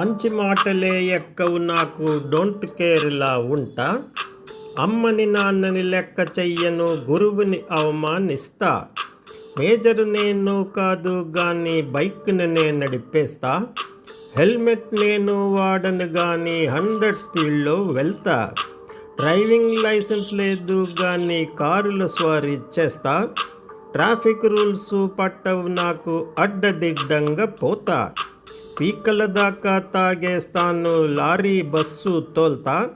మంచి మాటలే ఎక్కవు నాకు. డోంట్ కేర్లా ఉంటా. అమ్మని నాన్నని లెక్క చెయ్యను గురువుని అవమానిస్తా. మేజరు నేను కాదు కానీ బైక్ని నేను నడిపేస్తా. హెల్మెట్ నేను వాడను కానీ హండ్రెడ్ స్పీడ్లో వెళ్తా. డ్రైవింగ్ లైసెన్స్ లేదు కానీ కారులో స్వారీ చేస్తా. ట్రాఫిక్ రూల్స్ పట్టవు నాకు అడ్డదిడ్డంగా పోతా. పీకల దాకా తాగేస్తాను లారీ బస్సు తోల్తా.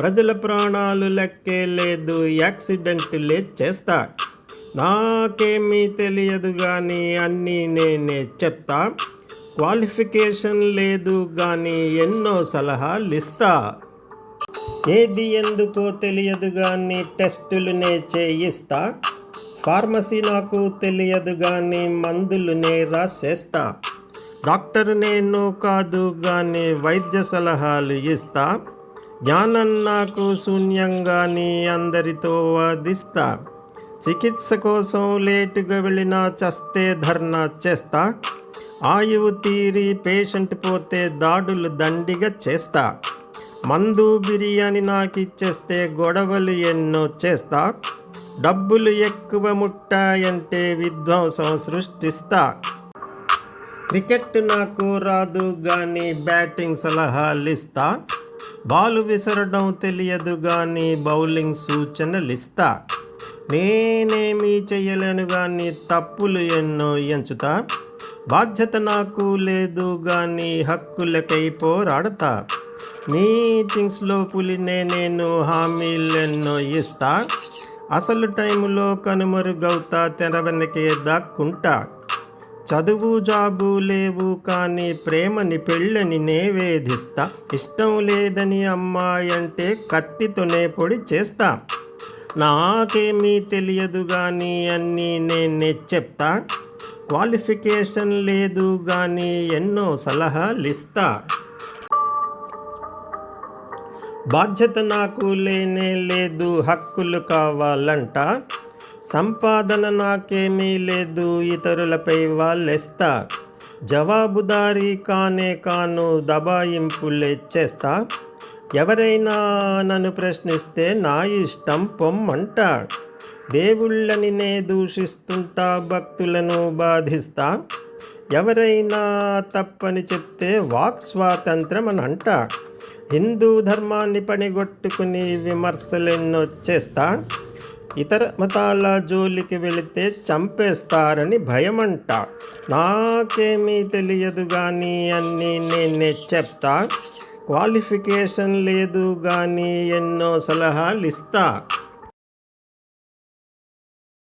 ప్రజల ప్రాణాలు లెక్కే లేదు యాక్సిడెంట్లే చేస్తా. నాకేమీ తెలియదు కానీ అన్నీ నేనే చెప్తా. క్వాలిఫికేషన్ లేదు కానీ ఎన్నో సలహాలు ఇస్తా ఏది ఎందుకో తెలియదు కానీ టెస్టులునే చేయిస్తా. ఫార్మసీ నాకు తెలియదు కానీ మందులునే రాసేస్తా. డాక్టర్ నేను కాదు కానీ వైద్య సలహాలు ఇస్తా. జ్ఞానం నాకు శూన్యంగాని అందరితో వాదిస్తా చికిత్స కోసం లేటుగా వెళ్ళినా చస్తే ధర్నా చేస్తా. ఆయువు తీరి పేషెంట్ పోతే దాడులు దండిగా చేస్తా. మందు బిర్యానీ నాకు ఇచ్చేస్తే గొడవలు ఎన్నో చేస్తా. డబ్బులు ఎక్కువ ముట్టాయంటే విధ్వంసం సృష్టిస్తా. క్రికెట్ నాకు రాదు కానీ బ్యాటింగ్ సలహాలు ఇస్తా బాలు విసరడం తెలియదు కానీ బౌలింగ్ సూచనలు ఇస్తా నేనేమీ చేయలేను కానీ తప్పులు ఎన్నో ఎంచుతా. బాధ్యత నాకు లేదు కానీ హక్కులకై పోరాడతా. మీటింగ్స్లో పులినే నేను హామీలెన్నో ఇస్తా. అసలు టైంలో కనుమరుగవుతా తెరవెనకే దాక్కుంటా. చదువు జాబు లేవు కానీ ప్రేమని పెళ్ళని నేవేధిస్తా. ఇష్టం లేదని అమ్మాయి అంటే కత్తితోనే పొడి చేస్తా. నాకేమీ తెలియదు కానీ అన్నీ నేనే చెప్తా. క్వాలిఫికేషన్ లేదు కానీ ఎన్నో సలహాలు ఇస్తా బాధ్యత నాకు లేనే లేదు హక్కులు కావాలంట. సంపాదన నాకేమీ లేదు ఇతరులపై వాళ్ళేస్తా. జవాబుదారీ కానే కాను దబాయింపులే చేస్తా. ఎవరైనా నన్ను ప్రశ్నిస్తే నా ఇష్టం పొమ్మంటా. దేవుళ్ళని నే దూషిస్తుంటా భక్తులను బాధిస్తా. ఎవరైనా తప్పని చెప్తే వాక్ స్వాతంత్రం అని అంట హిందూ ధర్మాన్ని పనిగొట్టుకుని విమర్శలెన్నో చేస్తా. ఇతర మతాల జోలికి వెళితే చంపేస్తారని భయమంట. నాకేమీ తెలియదు కానీ అన్నీ నేనే చెప్తా. క్వాలిఫికేషన్ లేదు కానీ ఎన్నో సలహాలు ఇస్తా